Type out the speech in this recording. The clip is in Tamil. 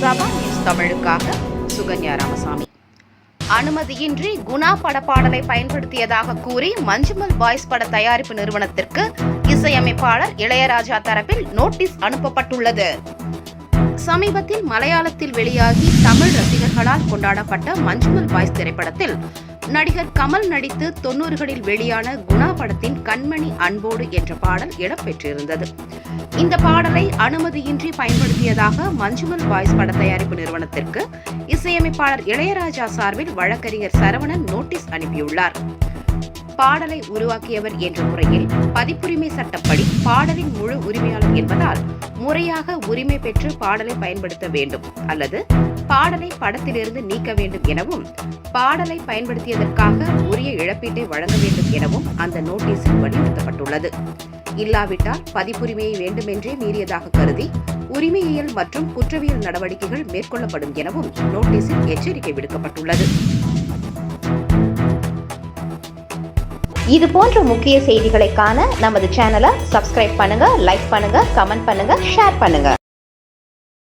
சபா நியூஸ் தமிழுக்காக சுகன்யா ராமசாமி. அனுமதியின்றி குணா பட பாடலை பயன்படுத்தியதாக கூறி மஞ்சுமல் பாய்ஸ் பட தயாரிப்பு நிறுவனத்திற்கு இசையமைப்பாளர் இளையராஜா தரப்பில் நோட்டீஸ் அனுப்பப்பட்டுள்ளது. சமீபத்தில் மலையாளத்தில் வெளியாகி தமிழ் ரசிகர்களால் கொண்டாடப்பட்ட மஞ்சுமல் பாய்ஸ் திரைப்படத்தில் நடிகர் கமல் நடித்து தொன்னூறுகளில் வெளியான குணா படத்தின் கண்மணி அன்போடு என்ற பாடல் இடம்பெற்றிருந்தது இந்த பாடலை அனுமதியின்றி பயன்படுத்தியதாக மஞ்சுமல் வாய்ஸ் பட தயாரிப்பு நிறுவனத்திற்கு இசையமைப்பாளர் இளையராஜா சார்பில் வழக்கறிஞர் சரவணன் நோட்டீஸ் அனுப்பியுள்ளார். பாடலை உருவாக்கியவர் என்ற முறையில் பதிப்புரிமை சட்டப்படி பாடலின் முழு உரிமையாளர் என்பதால் முறையாக உரிமை பெற்று பாடலை பயன்படுத்த வேண்டும். அல்லது பாடலை படத்திலிருந்து நீக்க வேண்டும் எனவும் பாடலை பயன்படுத்தியதற்காக உரிய இழப்பீட்டை வழங்க வேண்டும் எனவும் அந்த நோட்டீஸில் வலியுறுத்தப்பட்டுள்ளது. இல்லாவிட்டால் பதிப்புரிமையை வேண்டுமென்றே மீறியதாக கருதி உரிமையியல் மற்றும் குற்றவியல் நடவடிக்கைகள் மேற்கொள்ளப்படும் எனவும் நோட்டீஸில் எச்சரிக்கை விடுக்கப்பட்டுள்ளது. இது போன்ற முக்கிய செய்திகளை காண நமது சேனலை சப்ஸ்கிரைப் பண்ணுங்க லைக் பண்ணுங்க கமெண்ட் பண்ணுங்க ஷேர் பண்ணுங்க.